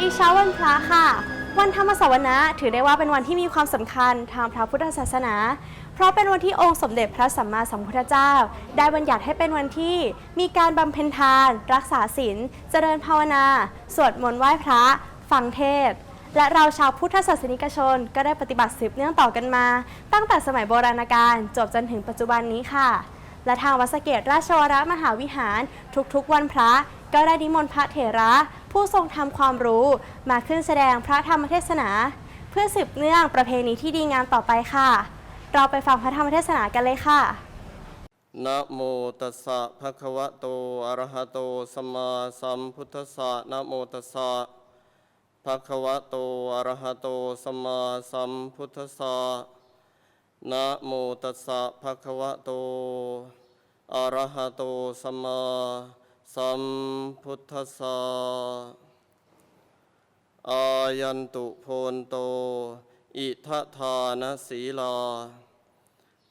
ดีเช้าวันพระค่ะ วันธรรมสวนะถือได้ว่าเป็นวันที่มีความสำคัญทางพระพุทธศาสนา เพราะเป็นวันที่องค์สมเด็จพระสัมมาสัมพุทธเจ้า ได้บัญญัติให้เป็นวันที่มีการบำเพ็ญทาน รักษาศีลเจริญภาวนา สวดมนต์ไหว้พระ ฟังเทศและเราชาวพุทธศาสนิกชน ก็ได้ปฏิบัติสืบเนื่องต่อกันมา ตั้งแต่สมัยโบราณกาลจบจนถึงปัจจุบันนี้ค่ะ และทางวัดสเกตราชวรมหาวิหาร ทุกๆวันพระ ก็ได้นิมนต์พระเถระ ผู้ทรงทำความรู้มาขึ้นแสดงพระธรรมเทศนา เพื่อสืบเนื่องประเพณีที่ดีงามต่อไปค่ะ เราไปฟังพระธรรมเทศนากันเลยค่ะนะโมตัสสะภะคะวะโตอะระหะโตสัมมาสัมพุทธัสสะนะโมตัสสะภะคะวะโตอะระหะโตสัมมาสัมพุทธัสสะนะโมตัสสะภะคะวะโตอะระหะโตสัมมา สัมพุทธสสะอายันตุโพนโต อิทะทานสีลา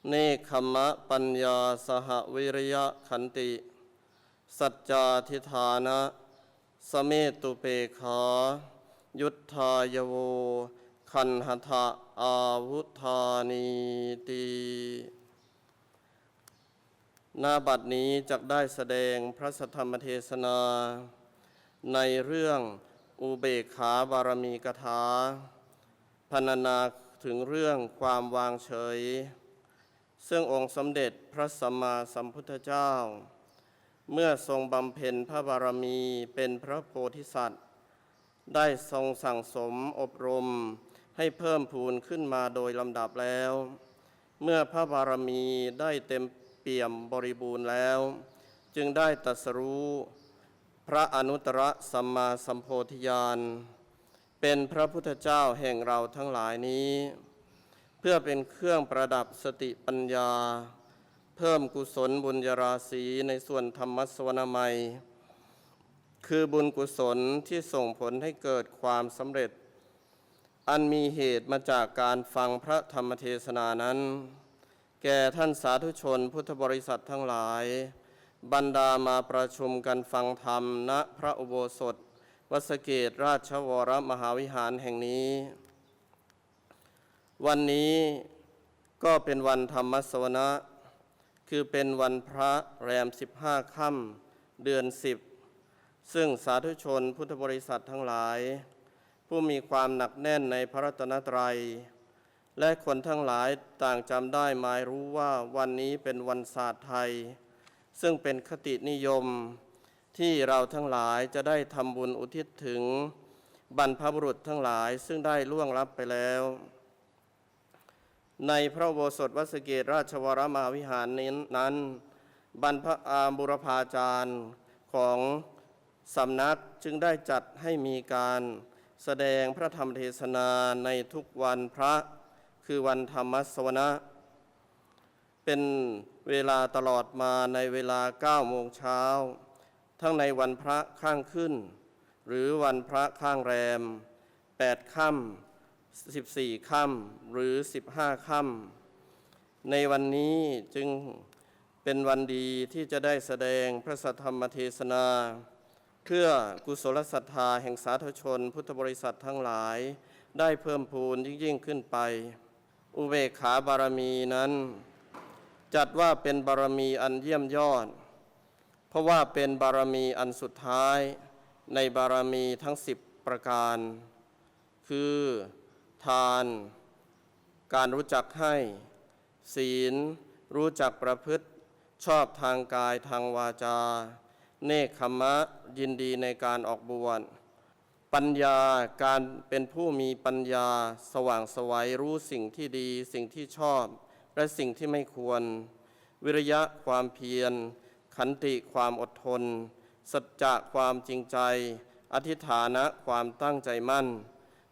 เนคขมะปัญญาสหวิริยะขันติ สัจจาทิฐานะ สเมตุเปขา ยุทธายโว คันหทะอาวุธานีตี นาบัดนี้จะได้แสดงพระสธรรมเทศนา ในเรื่องอุเบกขาบารมีกถาพรรณนาถึงเรื่องความวางเฉย ซึ่งองค์สมเด็จพระสัมมาสัมพุทธเจ้า เมื่อทรงบำเพ็ญพระบารมีเป็นพระโพธิสัตว์ ได้ทรงสั่งสมอบรมให้เพิ่มพูนขึ้นมาโดยลำดับแล้ว เมื่อพระบารมีได้เต็ม ปี่ยมบริบูรณ์แล้ว จึงได้ตรัสรู้ พระอนุตตรสัมมาสัมโพธิญาณเป็นพระพุทธเจ้าแห่งเราทั้งหลายนี้ เพื่อเป็นเครื่องประดับสติปัญญา เพิ่มกุศลบุญญาราศีในส่วนธรรมสวนามัย คือบุญกุศลที่ส่งผลให้เกิดความสำเร็จ อันมีเหตุมาจากการฟังพระธรรมเทศนานั้น แก่ท่านสาธุชนพุทธบริษัททั้งหลาย บรรดามาประชุมกันฟังธรรม ณพระอุโบสถ วัสเกตราชวรมหาวิหารแห่งนี้ วันนี้ก็เป็นวันธรรมสวนะ คือเป็นวันพระแรม15ค่ำเดือน10ซึ่งสาธุชนพุทธบริษัททั้งหลาย ผู้มีความหนักแน่นในพระรัตนตรัย และคนทั้งหลายต่างจำได้หมายรู้ว่าวันนี้เป็นวันศาสตร์ไทย ซึ่งเป็นคตินิยมที่เราทั้งหลายจะได้ทำบุญอุทิศถึงบรรพบุรุษทั้งหลายซึ่งได้ล่วงลับไปแล้ว ในพระโบสถวัสเกตราชวรมหาวิหารนี้นั้น บรรพอาบุรพาจารย์ของสำนักจึงได้จัดให้มีการแสดงพระธรรมเทศนาในทุกวันพระ คือวันธรรมสวนะ เป็นเวลาตลอดมาในเวลา9โมงเช้า ทั้งในวันพระข้างขึ้น หรือวันพระข้างแรม8ค่ำ14ค่ำหรือ15ค่ำในวันนี้จึงเป็นวันดีที่จะได้แสดงพระสัทธรรมเทศนา เพื่อกุศลศรัทธาแห่งสาธุชน พุทธบริษัททั้งหลายได้เพิ่มพูนยิ่งยิ่งขึ้นไป อุเบกขาบารมีนั้น จัดว่าเป็นบารมีอันเยี่ยมยอด เพราะว่าเป็นบารมีอันสุดท้าย ในบารมีทั้งสิบประการ คือทาน การรู้จักให้ ศีล รู้จักประพฤติ ชอบทางกายทางวาจา เนคขมะยินดีในการออกบวช ปัญญาการเป็นผู้มีปัญญาสว่างสวัยรู้สิ่งที่ดี สิ่งที่ชอบ และสิ่งที่ไม่ควร วิริยะความเพียร ขันติความอดทน สัจจะความจริงใจ อธิฐานะความตั้งใจมั่น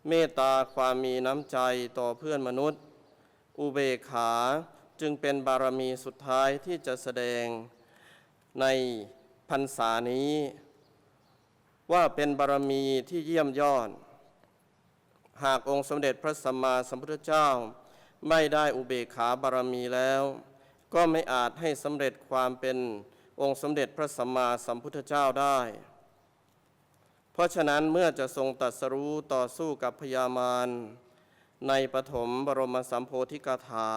เมตตาความมีน้ำใจต่อเพื่อนมนุษย์ อุเบกขาจึงเป็นบารมีสุดท้ายที่จะแสดงในพรรษานี้ ว่าเป็นบารมีที่เยี่ยมยอด หากองค์สมเด็จพระสัมมาสัมพุทธเจ้า ไม่ได้อุเบกขาบารมีแล้ว ก็ไม่อาจให้สำเร็จความเป็นองค์สมเด็จพระสัมมาสัมพุทธเจ้าได้ เพราะฉะนั้นเมื่อจะทรงตรัสรู้ต่อสู้กับพญามารในปฐมบรมสัมโพธิกาถา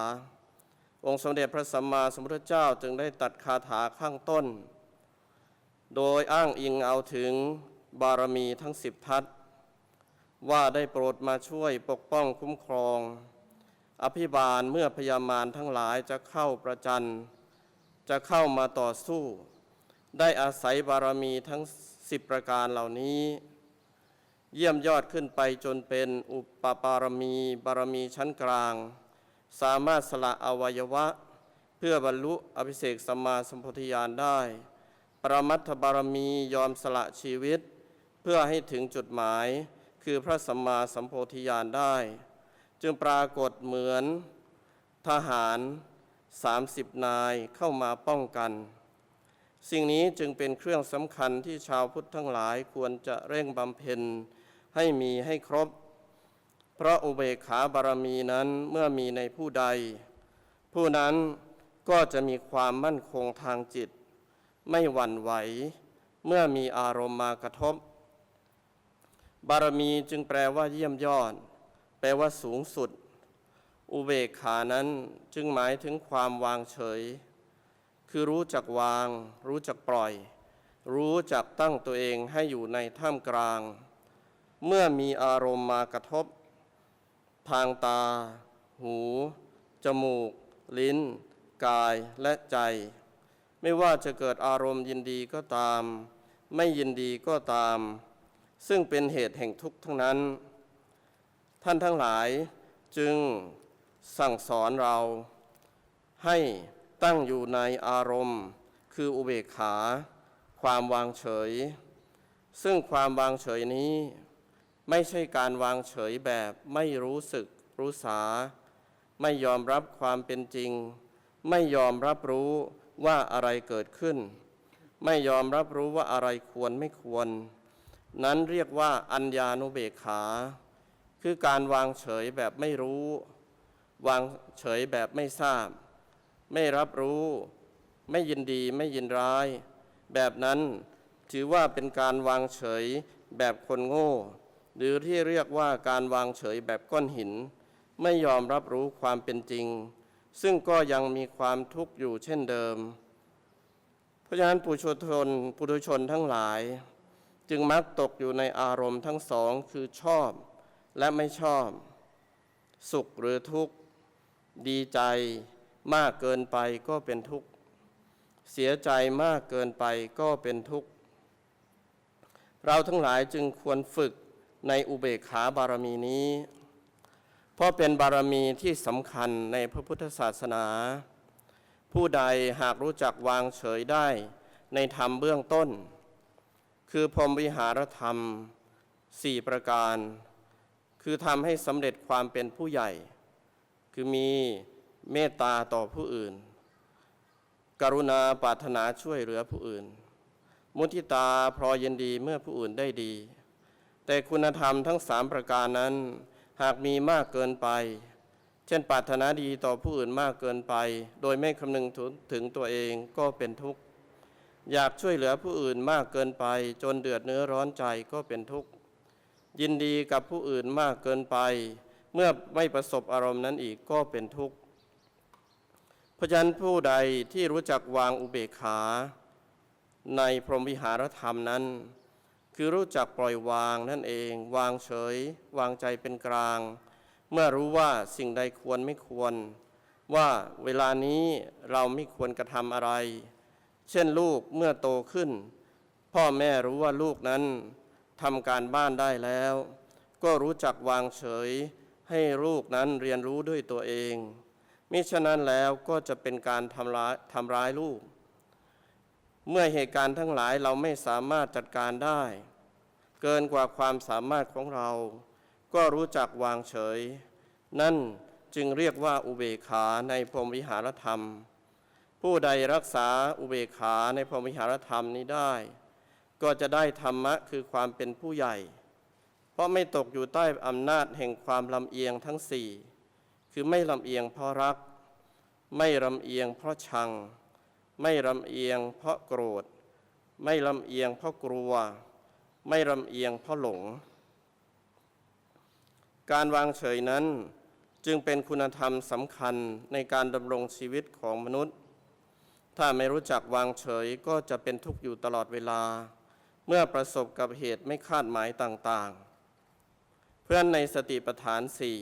องค์สมเด็จพระสัมมาสัมพุทธเจ้าจึงได้ตัดคาถาข้างต้น โดยอ้างอิงเอาถึง บารมีทั้งสิบทัศว่าได้โปรดมาช่วยปกป้องคุ้มครอง อภิบาลเมื่อพยามารทั้งหลายจะเข้าประจัน จะเข้ามาต่อสู้ ได้อาศัยบารมีทั้งสิบประการเหล่านี้ เยี่ยมยอดขึ้นไปจนเป็นอุปปารมีบารมีชั้นกลาง สามารถสละอวัยวะ เพื่อบรรลุอภิเศกสัมมาสัมโพธิญาณได้ ปรมัตถบารมียอมสละชีวิต พื่อให้ถึงจุดหมายคือพระสัมมาสัมโพธิญาณได้ จึงปรากฏเหมือนทหาร 30 นายเข้ามาป้องกัน สิ่งนี้จึงเป็นเครื่องสำคัญที่ชาวพุทธทั้งหลายควรจะเร่งบำเพ็ญให้มีให้ครบ เพราะอุเบกขาบารมีนั้นเมื่อมีในผู้ใด ผู้นั้นก็จะมีความมั่นคงทางจิต ไม่หวั่นไหว เมื่อมีอารมณ์มากระทบ บารมีจึงแปลว่าเยี่ยมยอด แปลว่าสูงสุด อุเบกขานั้นจึงหมายถึงความวางเฉย คือรู้จักวาง รู้จักปล่อย รู้จักตั้งตัวเองให้อยู่ในท่ามกลาง เมื่อมีอารมณ์มากระทบ ทางตา หู จมูก ลิ้น กายและใจ ไม่ว่าจะเกิดอารมณ์ยินดีก็ตาม ไม่ยินดีก็ตาม ซึ่งเป็นเหตุแห่งทุกข์ทั้งนั้น ท่านทั้งหลายจึงสั่งสอนเราให้ตั้งอยู่ในอารมณ์ คืออุเบกขา ความวางเฉย ซึ่งความวางเฉยนี้ ไม่ใช่การวางเฉยแบบไม่รู้สึกรู้สา ไม่ยอมรับความเป็นจริง ไม่ยอมรับรู้ว่าอะไรเกิดขึ้น ไม่ยอมรับรู้ว่าอะไรควรไม่ควร นั้นเรียกว่าอัญญานุเบกขา คือการวางเฉยแบบไม่รู้ วางเฉยแบบไม่ทราบ ไม่รับรู้ ไม่ยินดีไม่ยินร้าย แบบนั้นถือว่าเป็นการวางเฉยแบบคนโง่ หรือที่เรียกว่าการวางเฉยแบบก้อนหิน ไม่ยอมรับรู้ความเป็นจริง ซึ่งก็ยังมีความทุกข์อยู่เช่นเดิม เพราะฉะนั้นปุถุชนปุถุชนทั้งหลาย จึงมักตกอยู่ในอารมณ์ทั้งสองคือชอบและไม่ชอบ สุขหรือทุกข์ ดีใจมากเกินไปก็เป็นทุกข์ เสียใจมากเกินไปก็เป็นทุกข์ เราทั้งหลายจึงควรฝึกในอุเบกขาบารมีนี้ เพราะเป็นบารมีที่สำคัญในพระพุทธศาสนา ผู้ใดหากรู้จักวางเฉยได้ในธรรมเบื้องต้น คือพรหมวิหารธรรมสี่ประการ คือทำให้สำเร็จความเป็นผู้ใหญ่ คือมีเมตตาต่อผู้อื่น กรุณาปรารถนาช่วยเหลือผู้อื่น มุทิตาพรอยินดีเมื่อผู้อื่นได้ดี แต่คุณธรรมทั้งสามประการนั้น หากมีมากเกินไป เช่นปรารถนาดีต่อผู้อื่นมากเกินไป โดยไม่คำนึงถึงตัวเองก็เป็นทุกข์ อยากช่วยเหลือผู้อื่นมากเกินไป จนเดือดเนื้อร้อนใจก็เป็นทุกข์ ยินดีกับผู้อื่นมากเกินไป เมื่อไม่ประสบอารมณ์นั้นอีกก็เป็นทุกข์เพราะฉะนั้นผู้ใดที่รู้จักวางอุเบกขา ในพรหมวิหารธรรมนั้น คือรู้จักปล่อยวางนั่นเอง วางเฉย วางใจเป็นกลาง เมื่อรู้ว่าสิ่งใดควรไม่ควร ว่าเวลานี้เราไม่ควรกระทำอะไร เช่นลูกเมื่อโตขึ้น พ่อแม่รู้ว่าลูกนั้นทำการบ้านได้แล้ว ก็รู้จักวางเฉย ให้ลูกนั้นเรียนรู้ด้วยตัวเอง มิฉะนั้นแล้วก็จะเป็นการทำร้ายทำร้ายลูก เมื่อเหตุการณ์ทั้งหลายเราไม่สามารถจัดการได้ เกินกว่าความสามารถของเรา ก็รู้จักวางเฉย นั่นจึงเรียกว่าอุเบกขาในพรมวิหารธรรม ผู้ใดรักษาอุเบกขาในพรหมิหารธรรมนี้ได้ ก็จะได้ธรรมะคือความเป็นผู้ใหญ่ เพราะไม่ตกอยู่ใต้อำนาจแห่งความลำเอียงทั้งสี่คือไม่ลำเอียงเพราะรัก ไม่ลำเอียงเพราะชัง ไม่ลำเอียงเพราะโกรธ ไม่ลำเอียงเพราะกลัว ไม่ลำเอียงเพราะหลง การวางเฉยนั้นจึงเป็นคุณธรรมสำคัญในการดำรงชีวิตของมนุษย์ ถ้าไม่รู้จักวางเฉยก็จะเป็นทุกข์อยู่ตลอดเวลา เมื่อประสบกับเหตุไม่คาดหมายต่างๆ เพื่อนในสติปัฏฐานสี่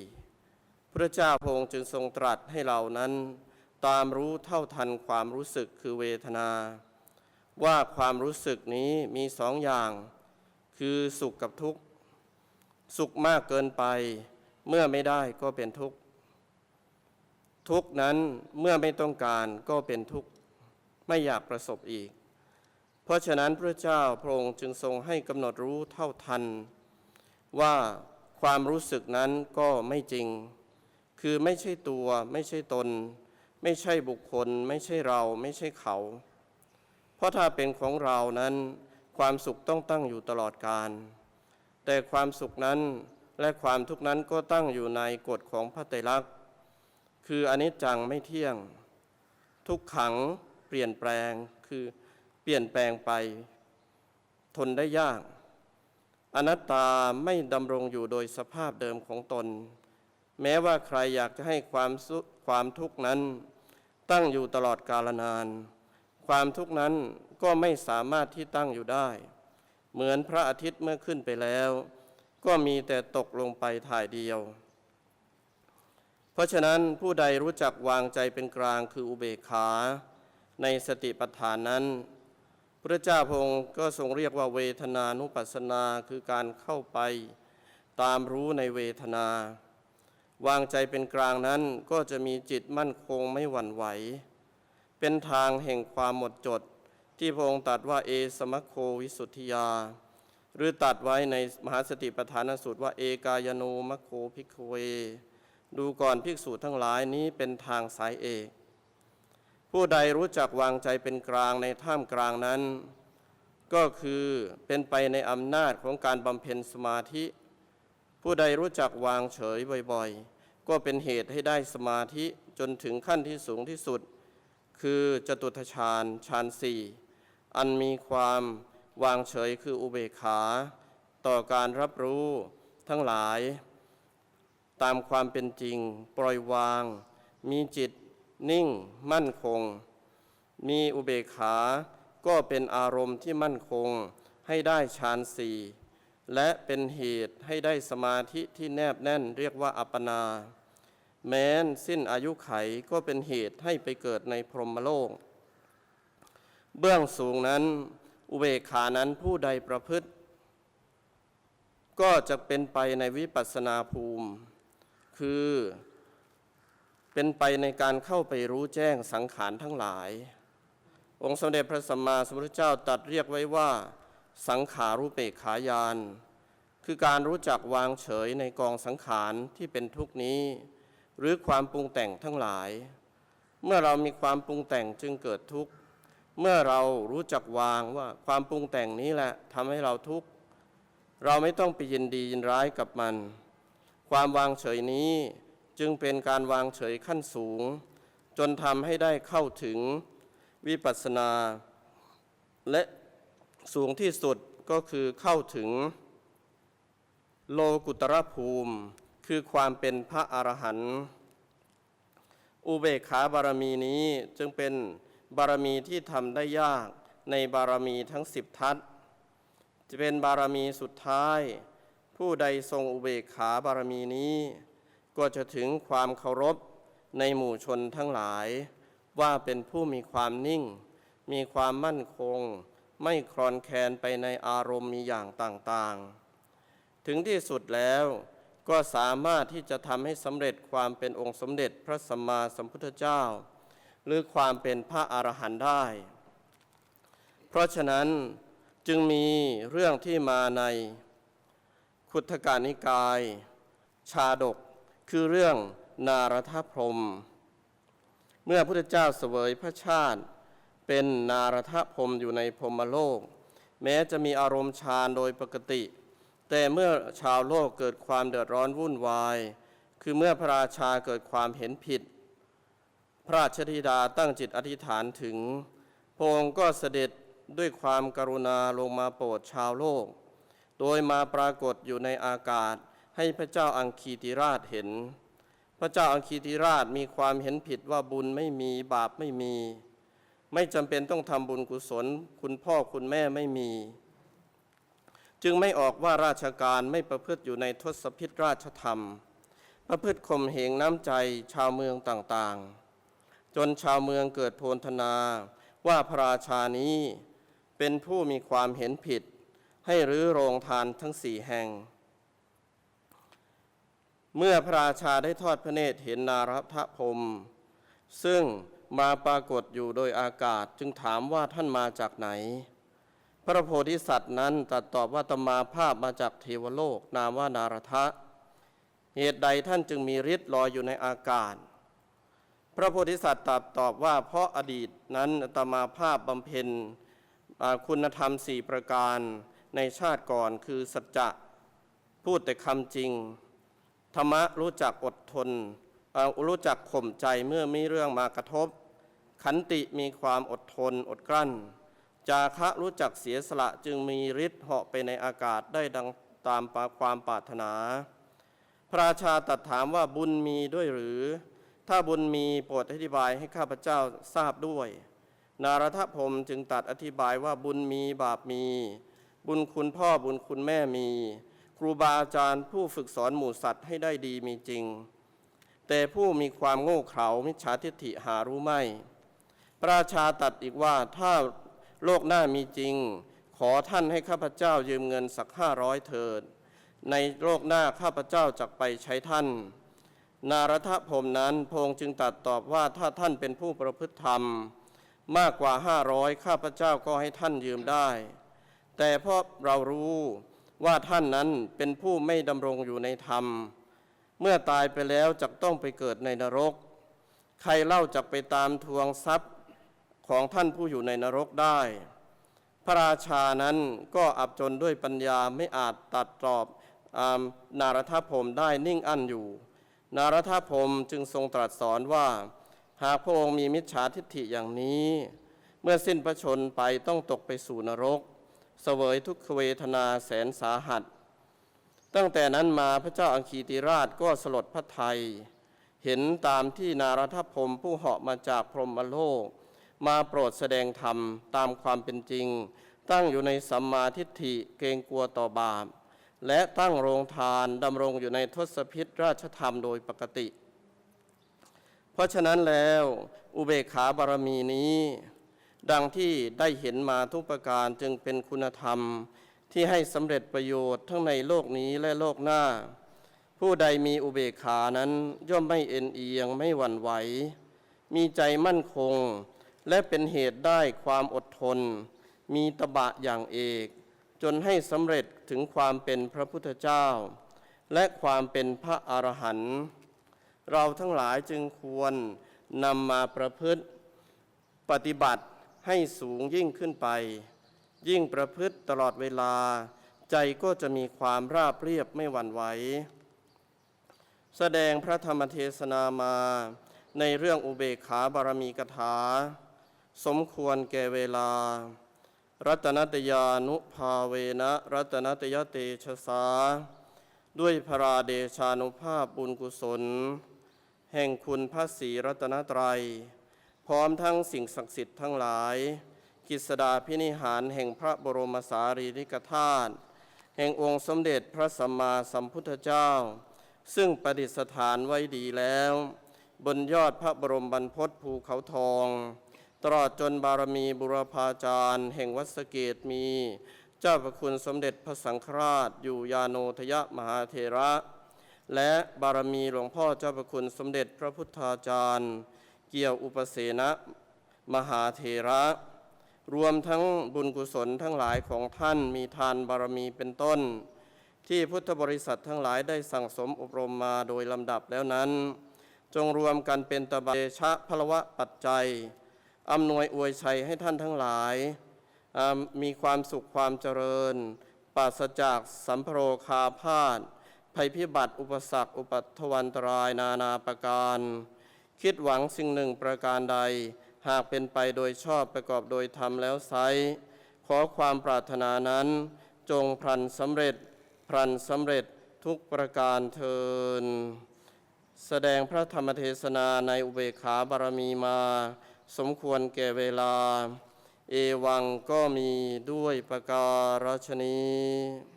พระเจ้าพงค์จึงทรงตรัสให้เรานั้น ตามรู้เท่าทันความรู้สึกคือเวทนา ว่าความรู้สึกนี้มีสองอย่าง คือสุขกับทุกข์ สุขมากเกินไป เมื่อไม่ได้ก็เป็นทุกข์ทุกข์นั้นเมื่อไม่ต้องการก็เป็นทุกข์ ไม่อยากประสบอีก เพราะฉะนั้นพระเจ้าพระองค์จึงทรงให้กำหนดรู้เท่าทัน ว่าความรู้สึกนั้นก็ไม่จริง คือไม่ใช่ตัวไม่ใช่ตน ไม่ใช่บุคคล ไม่ใช่เราไม่ใช่เขา เพราะถ้าเป็นของเรานั้น ความสุขต้องตั้งอยู่ตลอดกาลแต่ความสุขนั้นและความทุกข์นั้นก็ตั้งอยู่ในกฎของพระไตรลักษณ์ คืออนิจจังไม่เที่ยง ทุกขัง เปลี่ยนแปลงคือเปลี่ยนแปลงไป ทนได้ยาก อนัตตาไม่ดำรงอยู่โดยสภาพเดิมของตน แม้ว่าใครอยากจะให้ความสุความทุกข์นั้น ตั้งอยู่ตลอดกาลนาน ความทุกข์นั้นก็ไม่สามารถที่ตั้งอยู่ได้ เหมือนพระอาทิตย์เมื่อขึ้นไปแล้ว ก็มีแต่ตกลงไปถ่ายเดียวเพราะฉะนั้นผู้ใดรู้จักวางใจเป็นกลางคืออุเบกขา ในสติปัฏฐานนั้น พระเจ้าพงค์ก็ทรงเรียกว่าเวทนานุปัสสนาคือการเข้าไป ตามรู้ในเวทนา วางใจเป็นกลางนั้นก็จะมีจิตมั่นคงไม่หวั่นไหว เป็นทางแห่งความหมดจด ที่พระองค์ตรัสว่าเอสมโควิสุทธิยา หรือตัดไว้ในมหาสติปัฏฐานสูตรว่าเอกายโนมโคพิกเวดูก่อนภิกษุทั้งหลายนี้เป็นทางสายเอก ผู้ใดรู้จักวางใจเป็นกลางในท่ามกลางนั้น ก็คือเป็นไปในอำนาจของการบำเพ็ญสมาธิ ผู้ใดรู้จักวางเฉยบ่อยๆ ก็เป็นเหตุให้ได้สมาธิจนถึงขั้นที่สูงที่สุด คือจตุทชาญฌานสี่อันมีความวางเฉยคืออุเบกขา ต่อการรับรู้ทั้งหลาย ตามความเป็นจริงปล่อยวาง มีจิต นิ่ง มั่นคง มีอุเบกขา ก็เป็นอารมณ์ที่มั่นคงให้ได้ฌานสี่และเป็นเหตุให้ได้สมาธิที่แนบแน่นเรียกว่าอัปปนา แม้นสิ้นอายุไขก็เป็นเหตุให้ไปเกิดในพรหมโลก เบื้องสูงนั้น อุเบกขานั้นผู้ใดประพฤติ ก็จะเป็นไปในวิปัสสนาภูมิ คือ เป็นไปในการเข้าไปรู้แจ้งสังขารทั้งหลาย องค์สมเด็จพระสัมมาสัมพุทธเจ้าตรัดเรียกไว้ว่า สังขารุเปกขายาน คือการรู้จักวางเฉยในกองสังขารที่เป็นทุกนี้ หรือความปรุงแต่งทั้งหลาย เมื่อเรามีความปรุงแต่งจึงเกิดทุกข์ เมื่อเรารู้จักวางว่าความปรุงแต่งนี้แหละทำให้เราทุกข์ เราไม่ต้องไปยินดียินร้ายกับมัน ความวางเฉยนี้ จึงเป็นการวางเฉยขั้นสูง จนทำให้ได้เข้าถึงวิปัสสนา และสูงที่สุดก็คือเข้าถึง โลกุตรภูมิ คือความเป็นพระอรหันต์อุเบกขาบารมีนี้จึงเป็นบารมีที่ทำได้ยากในบารมีทั้งสิบทัศจะเป็นบารมีสุดท้าย ผู้ใดทรงอุเบกขาบารมีนี้ ก็จะถึงความเคารพในหมู่ชนทั้งหลาย ว่าเป็นผู้มีความนิ่ง มีความมั่นคง ไม่คลอนแคลนไปในอารมณ์มีอย่างต่างๆ ถึงที่สุดแล้วก็สามารถที่จะทำให้สำเร็จความเป็นองค์สมเด็จพระสัมมาสัมพุทธเจ้า หรือความเป็นพระอรหันต์ได้ เพราะฉะนั้นจึงมีเรื่องที่มาใน ขุทธกานิกาย ชาดก คือเรื่องนารทพรม เมื่อพระพุทธเจ้าเสวยพระชาติ เป็นนารทพรมอยู่ในพรมโลก แม้จะมีอารมณ์ฌานโดยปกติ แต่เมื่อชาวโลกเกิดความเดือดร้อนวุ่นวาย คือเมื่อพระราชาเกิดความเห็นผิด พระราชธิดาตั้งจิตอธิษฐานถึงพระองค์ก็เสด็จด้วยความกรุณาลงมาโปรดชาวโลก โดยมาปรากฏอยู่ในอากาศ ให้พระเจ้าอังคีติราชเห็น พระเจ้าอังคีติราชมีความเห็นผิดว่าบุญไม่มีบาปไม่มี ไม่จำเป็นต้องทำบุญกุศล คุณพ่อคุณแม่ไม่มี จึงไม่ออกว่าราชการไม่ประพฤติอยู่ในทศพิธราชธรรม ประพฤติข่มเหงน้ำใจชาวเมืองต่างๆ จนชาวเมืองเกิดโพลธนาว่าพระราชานี้เป็นผู้มีความเห็นผิด ให้รื้อโรงทานทั้งสี่แห่ง เมื่อพระราชาได้ทอดพระเนตรเห็นนารทพรมซึ่งมาปรากฏอยู่โดยอากาศจึงถามว่าท่านมาจากไหน พระโพธิสัตว์นั้นตรัสตอบว่าตมาภาพมาจากเทวโลก นามว่านารทะ เหตุใดท่านจึงมีฤทธิ์ลอยอยู่ในอากาศ พระโพธิสัตว์ตรัสตอบว่าเพราะอดีตนั้นตมาภาพบำเพ็ญคุณธรรมสี่ประการในชาติก่อนคือสัจจะพูดแต่คำจริง ธรรมะรู้จักอดทนอ่อรู้จักข่มใจเมื่อมีเรื่องมากระทบ ขันติมีความอดทนอดกลั้น จาคะรู้จักเสียสละจึงมีฤทธิ์เหาะไปในอากาศได้ดังตามความปรารถนา พระราชาตรัสถามว่าบุญมีด้วยหรือ ถ้าบุญมีโปรดอธิบายให้ข้าพเจ้าทราบด้วย นารทพรมจึงตัดอธิบายว่าบุญมีบาปมี บุญคุณพ่อบุญคุณแม่มี ครูบาอาจารย์ผู้ฝึกสอนหมู่สัตว์ให้ได้ดีมีจริง แต่ผู้มีความโง่เขลามิจฉาทิฏฐิหารู้ไม่ พระราชาตัดอีกว่าถ้าโลกหน้ามีจริง ขอท่านให้ข้าพเจ้ายืมเงินสักห้าร้อยเถิด ในโลกหน้าข้าพเจ้าจะไปใช้ท่าน นารทพรมนั้นพงค์จึงตรัสตอบว่าถ้าท่านเป็นผู้ประพฤติธรรม มากกว่าห้าร้อยข้าพเจ้าก็ให้ท่านยืมได้ แต่เพราะเรารู้ ว่าท่านนั้นเป็นผู้ไม่ดำรงอยู่ในธรรม เมื่อตายไปแล้วจะต้องไปเกิดในนรก ใครเล่าจักไปตามทวงทรัพย์ของท่านผู้อยู่ในนรกได้ พระราชานั้นก็อับจนด้วยปัญญาไม่อาจตัดตอบอานารทพรมได้นิ่งอั้นอยู่ นารทพรมจึงทรงตรัสสอนว่า หากพระองค์มีมิจฉาทิฏฐิอย่างนี้ เมื่อสิ้นพระชนไปต้องตกไปสู่นรก เสวยทุกขเวทนาแสนสาหัส ตั้งแต่นั้นมาพระเจ้าอังคีติราชก็สลดพระทัยเห็นตามที่นารทพรมผู้เหาะมาจากพรหมโลก มาโปรดแสดงธรรมตามความเป็นจริง ตั้งอยู่ในสัมมาทิฏฐิเกรงกลัวต่อบาปและตั้งโรงทานดำรงอยู่ในทศพิษราชธรรมโดยปกติ เพราะฉะนั้นแล้วอุเบกขาบารมีนี้ ดังที่ได้เห็นมาทุกประการจึงเป็นคุณธรรมที่ให้สำเร็จประโยชน์ทั้งในโลกนี้และโลกหน้า ผู้ใดมีอุเบกขานั้นย่อมไม่เอ็นเอียงไม่หวั่นไหว มีใจมั่นคง และเป็นเหตุได้ความอดทน มีตบะอย่างเอก จนให้สำเร็จถึงความเป็นพระพุทธเจ้า และความเป็นพระอรหันต์เราทั้งหลายจึงควรนำมาประพฤติปฏิบัติ ให้สูงยิ่งขึ้นไป ยิ่งประพฤติตลอดเวลา ใจก็จะมีความราบเรียบไม่หวั่นไหว แสดงพระธรรมเทศนามาในเรื่องอุเบกขาบารมีกถา สมควรแก่เวลา รัตนตยานุภาเวนะรัตนตยเตชะสา ด้วยพระราเดชานุภาพบุญกุศล แห่งคุณพระศรีรัตนตรัย พร้อมทั้งสิ่งศักดิ์สิทธิ์ทั้งหลาย กิสดาพินิหารแห่งพระบรมสารีริกธาตุแห่งองค์สมเด็จพระสัมมาสัมพุทธเจ้า ซึ่งประดิษฐานไว้ดีแล้ว บนยอดพระบรมบรรพตภูเขาทอง ตลอดจนบารมีบุรพาจารย์ แห่งวัดสเกตมี เจ้าพระคุณสมเด็จพระสังฆราช อยู่ยาโนทยมหาเถระ และบารมีหลวงพ่อเจ้าพระคุณสมเด็จพระพุทธาจารย์ เกี่ยวอุปเสนมหาเถระ รวมทั้งบุญกุศลทั้งหลายของท่านมีทานบารมีเป็นต้น ที่พุทธบริษัททั้งหลายได้สั่งสมอบรมมาโดยลำดับแล้วนั้น จงรวมกันเป็นตบะเชะพลวะปัจจัยอำนวยอวยชัยให้ท่านทั้งหลาย มีความสุขความเจริญปราศจากสัมภโรคาพาธภัยพิบัติอุปสรรค อุปัทวันตรายนานาประการ คิดหวังสิ่งหนึ่งประการใด หากเป็นไปโดยชอบประกอบโดยธรรมแล้วไซร้ขอความปรารถนานั้น จงพลันสำเร็จพลันสำเร็จทุกประการเทิน แสดงพระธรรมเทศนาในอุเบกขาบารมีมา สมควรแก่เวลา เอวังก็มีด้วยประการฉนี้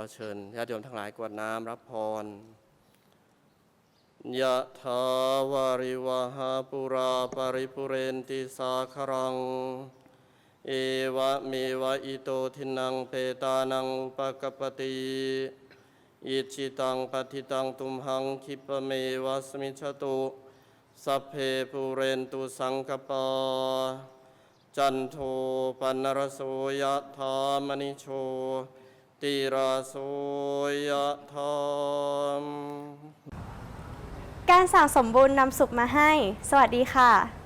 อเชิญญาติโยมทั้งหลายกวดน้ำรับพรยะถาวาริวหาปุราปริปุเรนติสาครัง เอวะเมวะอิโตทินังเปตานังอุปกปปติอิชิตังปฏิตังตุมหังคิปเมวะสมิชตุสัพเพปุเรนตุสังกปาจันโทปันรโสยะธามณิโช ติราโสยธรรม การสั่งสมบูรณ์นำสุขมาให้ สวัสดีค่ะ